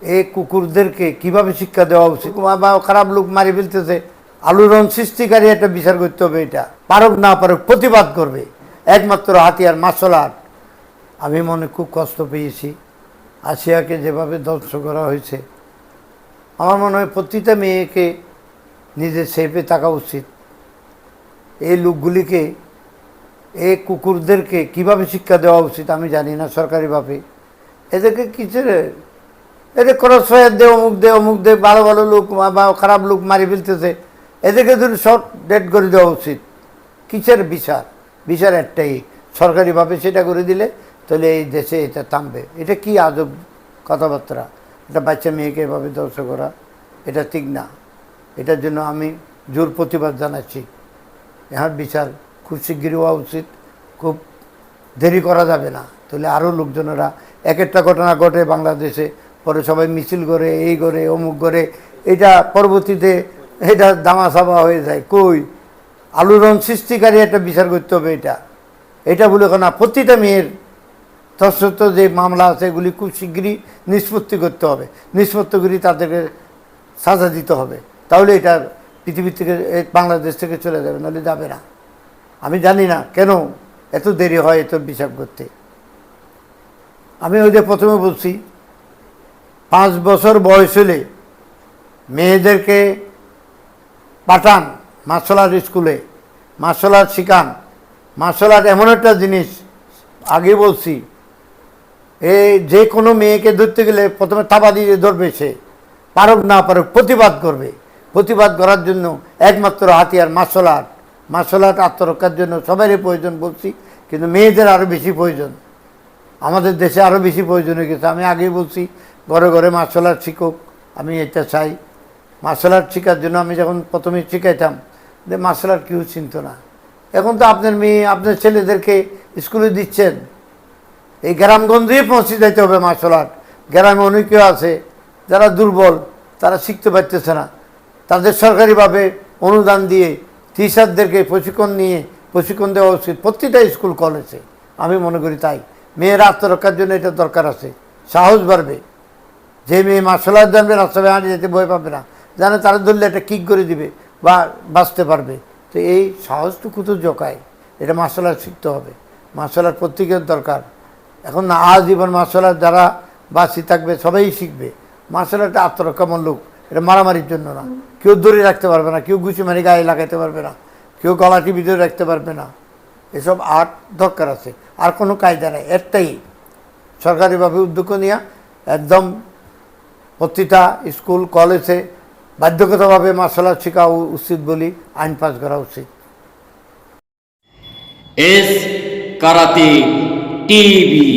এই কুকুরদেরকে কীভাবে শিক্ষা দেওয়া উচিত? বা- খারাপ লোক মারি ফেলতেছে। আলোড়ন সৃষ্টিকারী একটা বিচার করতে হবে এটা। পারক না পারক, প্রতিবাদ করবে। একমাত্র হাতিয়ার মার্শাল আর্ট। আমি মনে খুব কষ্ট পেয়েছি। আসিয়াকে যেভাবে ধ্বংস করা হয়েছে। আমার মনে হয় প্রতিটা মেয়েকে নিজের সেফে থাকা উচিত। এই লোকগুলিকে, এই কুকুরদেরকে কীভাবে শিক্ষা দেওয়া উচিত আমি জানি না সরকারিভাবে এদেরকে কিছু এদের ক্রস ফায়ার দে অমুক দে অমুক দে ভালো ভালো লোক, বা- খারাপ লোক মারি ফেলতেছে। এদেরকে যদি শর্ট ডেট করে দেওয়া উচিত। কিসের বিচার? বিচার একটাই। সরকারিভাবে সেটা করে দিলে তাহলে এই দেশে এটা থামবে। এটা কি আজব কথাবার্তা? এটা বাচ্চা মেয়েকে এভাবে ধ্বংস করা? এটা ঠিক না। এটার জন্য আমি জোর প্রতিবাদ জানাচ্ছি। ইহার বিচার খুব শিগগিরই হওয়া উচিত। খুব দেরি করা যাবে না। তাহলে আরও লোকজনেরা, এক একটা ঘটনা ঘটে বাংলাদেশে। পরে সবাই মিছিল করে, এই করে, অমুক করে। এটা পরবর্তীতে এটা দামাসাবা হয়ে যায়। কই? আলোড়ন সৃষ্টিকারী একটা বিচার করতে হবে এটা। এটা বলে না প্রতিটা মেয়ের তৎসত্ত্ব যে মামলা আছে, এগুলি খুব শিগগিরই নিষ্পত্তি করতে হবে। নিষ্পত্তি করে তাদেরকে সাজা দিতে হবে। তাহলে এটা পৃথিবী থেকে বাংলাদেশ থেকে চলে যাবে, নাহলে যাবে না। আমি জানি না কেন এত দেরি হয় এত বিচার করতে। আমি ওই যে প্রথমে বলছি পাঁচ বছর বয়স হলে মেয়েদেরকে পাঠান মার্শাল আর্ট স্কুলে মার্শাল আর্ট শিখান। মার্শাল আর্ট এমন একটা জিনিস, আগে বলছি, এ যে কোনো মেয়েকে ধরতে গেলে প্রথমে থাবা দিয়ে ধরবে সে। পারক না পারক, প্রতিবাদ করবে। প্রতিবাদ করার জন্য একমাত্র হাতিয়ার মার্শাল আর্ট মার্শাল আর্ট আত্মরক্ষার জন্য সবারই প্রয়োজন বলছি, কিন্তু মেয়েদের আরও বেশি প্রয়োজন। আমাদের দেশে আরও বেশি প্রয়োজন হয়ে গেছে। আমি আগেই বলছি ঘরে ঘরে মার্শাল আর্ট শিখুক, আমি এটা চাই। মার্শাল আর্ট শেখার জন্য আমি যখন প্রথমে শিখাইতাম, যে মার্শাল আর্ট কেউ চিনত না। এখন তো আপনার মেয়ে, আপনার ছেলেদেরকে স্কুলে দিচ্ছেন। এই গ্রামগঞ্জেই পৌঁছে যেতে হবে মার্শাল আর্ট গ্রামে অনেকেও আছে, যারা দুর্বল, তারা শিখতে পারতেছে না। তাদের সরকারিভাবে অনুদান দিয়ে টিচারদেরকে প্রশিক্ষণ নিয়ে, প্রশিক্ষণ দেওয়া উচিত প্রতিটা স্কুল কলেজে আমি মনে করি তাই। মেয়েরা আত্মরক্ষার জন্য এটা দরকার আছে। সাহস বাড়বে। যে মেয়ে মার্শাল আর্ট জানবে রাস্তায় হাঁটে যেতে ভয় পাবে না। জানে তারা ধরলে একটা কিক করে দিবে বা বাঁচতে পারবে। তো এই সাহসটুকু তো জোকায়। এটা মার্শাল আর্ট শিখতে হবে। মার্শাল আর্ট প্রত্যেকের দরকার। এখন না, আজীবন মার্শাল আর্ট যারা বাঁচি থাকবে, সবাই শিখবে। মার্শাল আর্ট আত্মরক্ষামূলক। এটা মারামারির জন্য না। কেউ ধরে রাখতে পারবে না, কেউ গুছি মারি গায়ে লাগাতে পারবে না, কেউ গলাটি ভিতরে রাখতে পারবে না। এসব আর্ট দরকার আছে। আর কোনো কায়দা নেই। একটাই, সরকারিভাবে উদ্যোগ নেওয়া একদম প্রতিটা স্কুল, কলেজে বাধ্যগতভাবে মার্শাল আর্ট শেখা উচিত বলি আইন পাস করা উচিত। S karate TV.